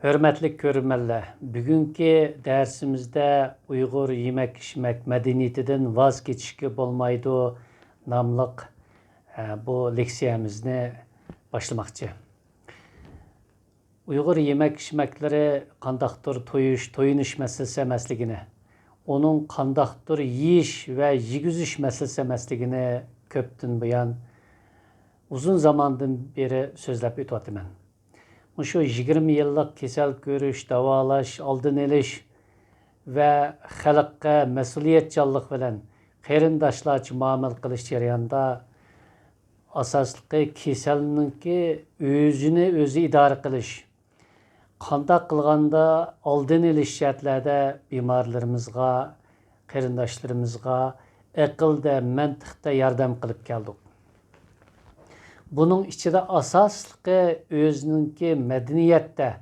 Hörmətli görürmənlər, bugünkü dərsimizdə Uyğur yemək içmək mədəniyyətindən vaz keçişki bolmaydı namlıq e, bu leksiyamizni başlamaqçı. Uyğur yemək içməkləri qandaqdır toyuş, toyunuş məsələsi emasligini, onun qandaqdır yeyiş və yegüzüş məsələsi emasligini köpdən buyan uzun zamandan beri sözləb ötüyotiman. Şu 20 yıllık kesel görüş, davalaş, aldın eliş ve halkka mesuliyetçilik bilen qarindoshlarcha muomala qilish jarayonida asosligi kasalninki o'zini o'zi idora qilish qandoq qilganda oldin olish shartlarda bemorlarimizga qarindoshlarimizga aqlda mantiqda yordam qilib keldik Bunun içinde asaslığı özününki medeniyette,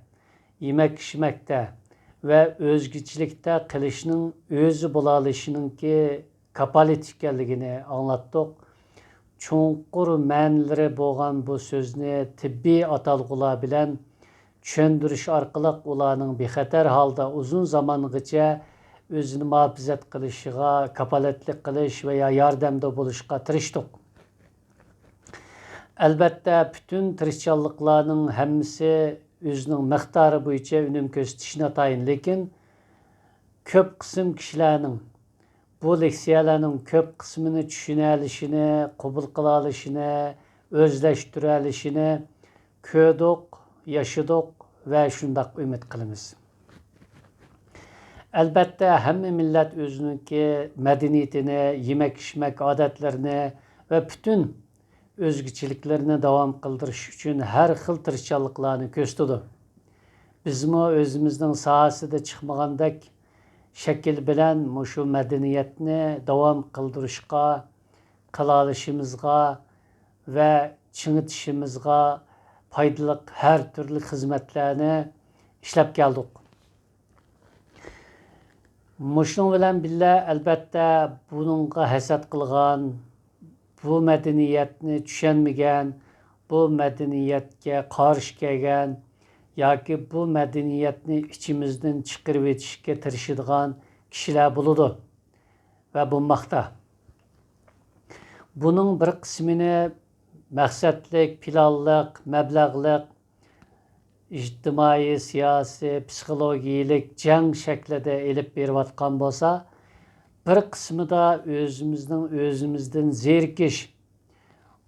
yemek içmekte ve özgüçlükte kılışının özü bulalışınınki kapalet ekanligini anlattık. Çoğunqur mənləri boğan bu sözünü tibbi atalğılar bilen çöndürüş arqılıq ularının bexatar halda uzun zamangacha özünü muhafizat qilishga, kapaletlik qilish va yordamda bo'lishga tirishdik. Әлбәттә, bütün tirishchanliklarning hammasi o'zining miqdori bo'yicha unum ko'rsatishni atayin, lekin ko'p qism kishilarning bu leksiyalarning ko'p qismini tushuna olishini, qabul qila olishini, o'zlashtira olishini ko'rdik, yashadik va shundoq umid qilamiz. Albatta, hamma millat o'ziniki madaniyatini, yemak-ichmak odatlarini va butun özgüçiliklerini devam kıldırış için her xil tirişçiliklerini köstüdü. Bizmi özümüzün sahasida chiqmagandek shakl bilan mushu madaniyatni davom qildirishga, qila olishimizga va chingitishimizga foydali har turli xizmatlarni ishlab keldik. Mushun bilan billa albatta buningga hasad qilgan bu medeniyetini tushunmagan bu medeniyetga qarshi kelgan yoki bu medeniyetni ichimizdan chiqarib etishga tirishadigan kishilar bo'ladi va bo'lmoqda buning bir qismini maqsadlik planliq mablag'liq ijtimoiy siyosiy psixologiyalik jang shaklida elib berayotgan bo'lsa bir kısmı da özümüzden özümüzden zerkiş,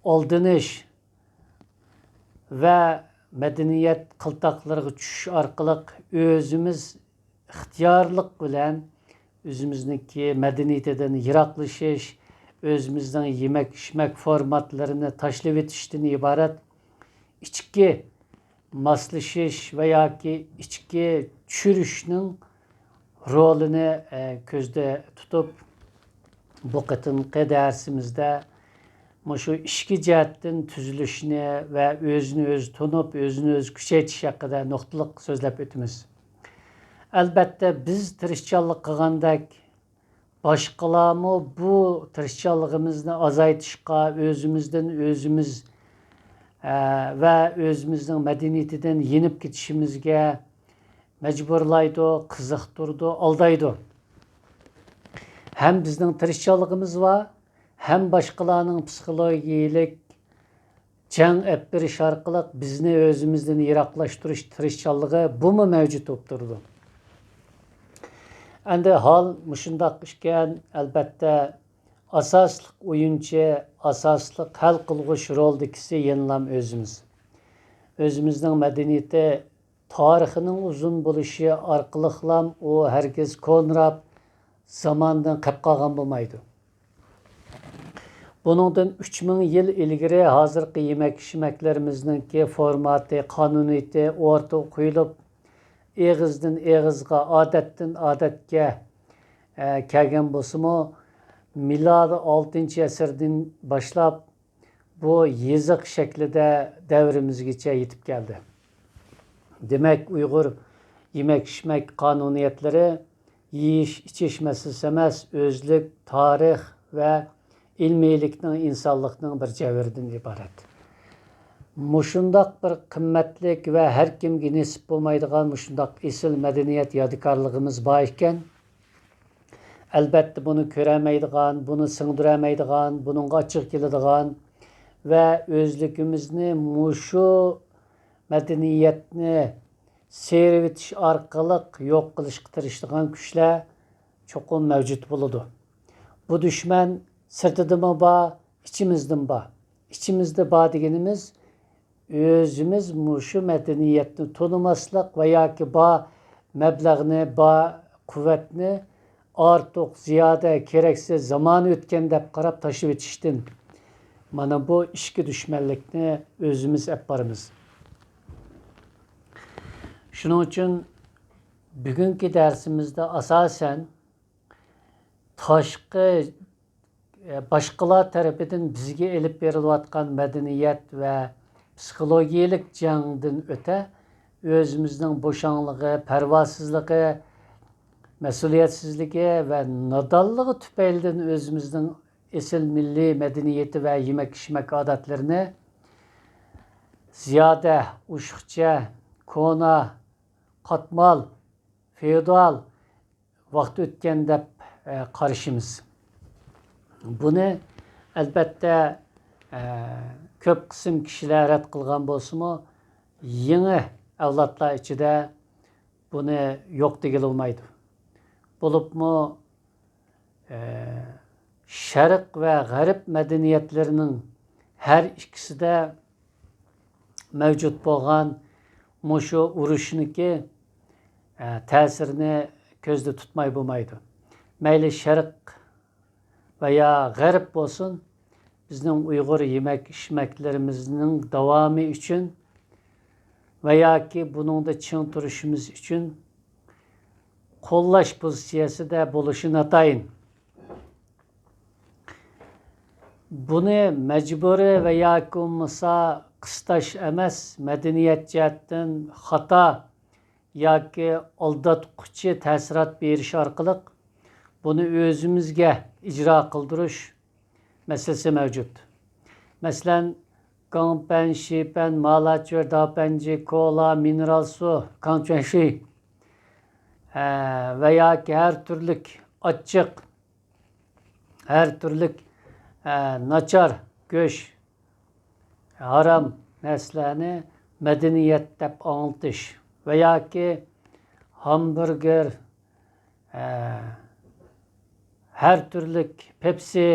aldınış ve medeniyet kıltakları çüş arkalık özümüz ihtiyarlık bilen özümüzdeki medeniyeteden yiraklaşış, özümüzden yemek içmek formatlarını taşlif etişten ibaret içki maslışış veya ki içki çürüşünün rolünü e, közdə tutub bu qıtınqı dərsimizdə məşu işki cəhətdən tüzülüşünü və özünü öz tunub, özünü öz küçəytiş haqqında nöqtəlik sözləb ötümüz. Əlbəttə biz tirişçanlıq qılğandak boshqalarmi bu tirishchanligimizni azaytishga o'zimizdan o'zimiz e, va o'zimizning madaniyatidan yenib ketishimizga mecburlaydı, kızıktırdı, aldaydı. Hem bizden tirişçalığımız var, hem başkalarının psikolojik can ep şarkılık bizni özümüzden yiraklaştırış tirişçalığı bu mu mevcut opturdu? Endi hal muşundaq işken elbette asaslık oyuncu, asaslık hal kılgıç roldikisi yenilam özümüz. Özümüzden medeniyeti tarixinin uzun bo'lishi orqali ham u hargiz ko'nrab zamondan qolib qolgan bo'lmaydi buningdan uch ming yil ilgari hozirgi yemak ichmaklarimizninki formati qonuniyati o'rta qo'yilib eg'izdan eg'izga odatdan odatga e, kelgan bo'lsimi milodi oltinchi asrdan boshlab bu yeziq shaklida davrimizgacha yetib keldi Demek Uygur yemek içmek kanuniyetleri yiyiş içiş meselesi emas, özlük, tarix ve ilmiylikning insonlikning bir javridan iborat Muşundaq bir qimmatlik va har kimga nisib bo'lmaydigan mushundaq esil madaniyat yodikorligimiz bor ekan albatta buni ko'ramaydigan buni singdiramaydigan buningga ochiq keladigan va o'zligimizni mushu madaniyatni servitish orqali yo'q qilishga tirishadigan kuchlar cho'qim mavjud bo'ladi bu dushman sirtidimi bor ichimizdan bor ichimizda bor deganimiz o'zimiz mushu madaniyatni tonimaslik va yoki bor mablag'ni bor quvvatni ortiq ziyoda keraksiz zamon o'tgan deb qarab tashlab o'tishdan mana bu ichki dushmanlikni o'zimiz olib boramiz shuning uchun bugungi darsimizda asosan tashqi boshqalar tarafidan bizga ilib berilayotgan madaniyat va psixologiyalik jangdan o'ta o'zimizning bo'shanligi parvosizligi mas'uliyatsizligi va nodonligi tufaylidan o'zimizning esil milliy madaniyati va yemak ichmak odatlarini ziyoda ushuqcha ko'na qatmal feodal vaqt o'tgan deb e, qarashimiz buni albatta e, ko'p qism kishilar rad qilgan bo'lsimi yangi avlodlar ichida buni yo'q degili bo'lmaydi bo'libmi e, sharq va g'arb madaniyatlarining har ikkisida mavjud bo'lgan urushniki e, ta'sirini ko'zda tutmay bo'lmaydi mayli sharq veya g'arb bo'lsin bizning uyg'ur yemak ichmaklarimizning davomi uchun va yoki buningda ching turishimiz uchun qo'llash pozitsiyasida bo'lishi natayin buni majburiy va yoki bo'lmasa qistash emas madaniyat jihatdan xato yoki aldatquchi ta'sirot berish orqali buni o'zimizga ijro qildirish masalasi mavjud masalan Gangpan, Shipan, Malachur, Dapanji, Kola, mineral su, kançenşi ve yoki har turlik ochiq har turlik nachar go'sht haram narsalarni madaniyat deb anglitish va yoki hamburger e, har turlik pepsi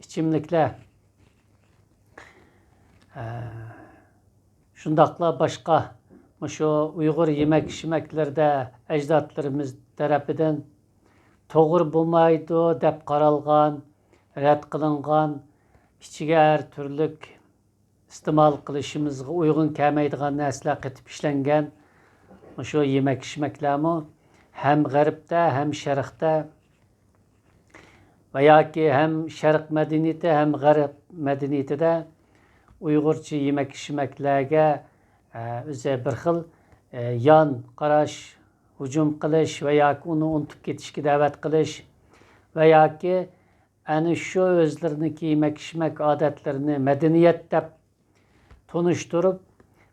ichimliklar e, shundoqla boshqa shu uyg'ur yemak ichmaklarda ajdodlarimiz tarafidan to'g'ri bo'lmaydi deb qaralgan rad qilingan ichiga har turlik iste'mol qilishimizga uyg'un kelmaydigan narsalar qatib ishlangan shu yemak ichmaklarmi ham g'arbda ham sharqda va yoki ham sharq madaniyati ham g'arb madaniyatida uyg'urcha yemak ichmaklarga e, o'zi bir xil e, yon qarash hujum qilish va yoki uni unutib ketishga da'vat qilish va yoki ana shu o'zlariniki yemak ichmak odatlarini madaniyat deb tunishtirib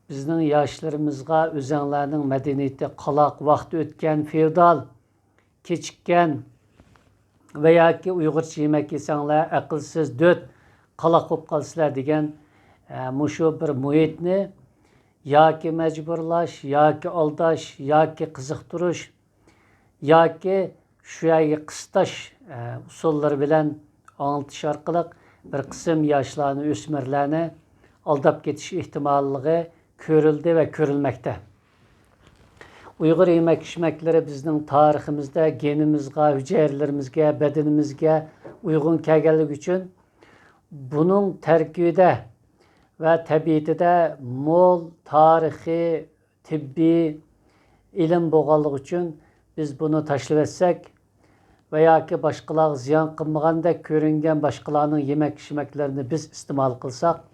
bizning yoshlarimizga o'zinglarning madaniyati qaloq vaqt o'tgan feodal kechikkan va yoki uyg'urcha yemak yesanglar aqlsiz do't qaloq bo'lib qolsizlar degan mushu bir muhitni yoki majburlash yoki aldash yoki qiziqtirish yoki shu yerga qistash e, usullari bilan anglitish orqali bir qism yoshlarni o'smirlarni aldab ketiş ihtimalligi ko'rildi va ko'rilmoqda uyg'ur yemak ichmaklari bizning tariximizda genimizga hujayralarımizga badanimizga uyg'un kelganligi uchun buning tarkibida va tabiatida mo'l tarixiy tibbiy ilm bo'lganligi uchun biz buni tashlab etsak va yoki boshqalarga ziyon qilmagandek ko'ringan boshqalarning yemak ichmaklarini biz iste'mol qilsak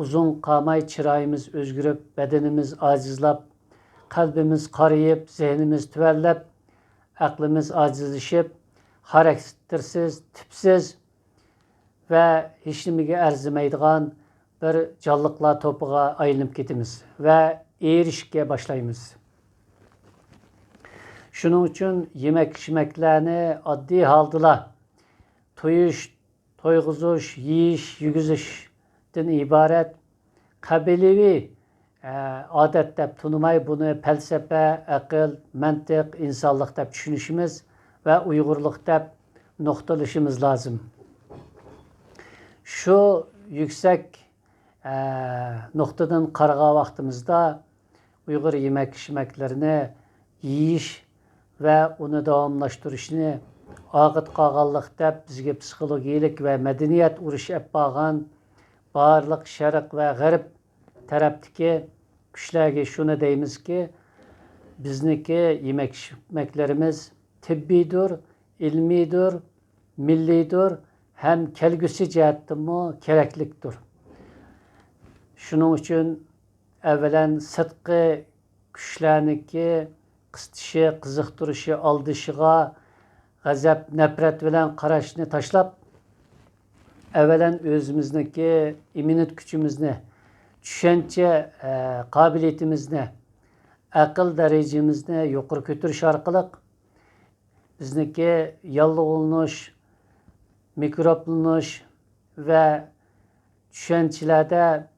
uzun qamay chiroyimiz o'zgarib badanimiz ojizlab qalbimiz qariyib zehnimiz tuvallab aqlimiz ojizlashib xaraktersiz tipsiz va hech nimaga arzimaydigan bir canlıklar topuğa aylanıp ketimiz ve erişikке başlayımız. Şunun için yemek içmeklerini addi haldıla toyuş, toyguzuş, yiyiş, yügüzüşten ibaret kabilevi e, adet deb tunumay bunu felsefe, akıl, mantık, insanlık deb düşünüşümüz ve uygurluk deb noktalışımız lazım. Şu yüksek e, noktadan qarağa vaxtımızda Uyghur yemek içmeklerini yiyiş ve onu davamlaştırışını ağıt qağanlıq deb bizge psixologiyalik ve medeniyet uruş ep bağan barlıq şərq ve g'arb tarafdagi kuchlarga shuni deymizki bizniki yemek içmeklerimiz tibbiydir, ilmiydir, millidir hem kelgüsü cihetdimi keraklikdir. Shuning uchun avvalan sidqi kuchlarniki qisitishi, qiziqtirishi, aldishiga g'azab, nafrat bilan qarashni tashlab, avvalan o'zimizniki immunit kuchimizni, tushuncha e, qobiliyatimizni, aql darajamizni yuqori ko'tarish orqali bizniki yolg'ilanish, mikroblanish va tushunchalarda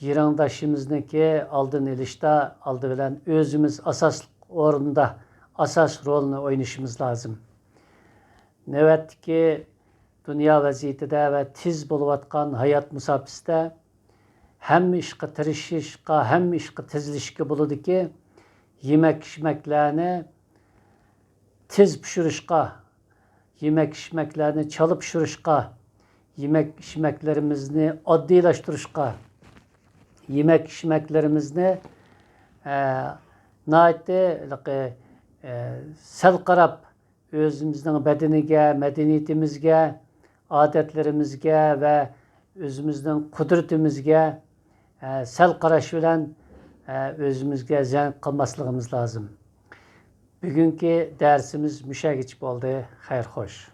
yiringdoshimizniki oldini olishda oldi bilan o'zimiz asos o'rinda asos rolni o'ynashimiz lozim navbatdagi dunyo vaziyatida va tiz bo'layotgan hayot musofasida hamma ishga tirishishga hamma ishga tizilishga bo'ladiki yemak ichmaklarni tiz pishirishga yemak ichmaklarni chalib pishirishga yemek içmeklerimizni oddiylaştırışqa, yemek içmeklerimizni e, naiti e, sel qarab o'zimizning badaniga, madaniyatimizga, odatlarimizga va o'zimizning qudratimizga e, sal qarash bilan e, o'zimizga zang qilmasligimiz lozim. Bugungi darsimiz mushagich bo'ldi. Xayr xo'sh.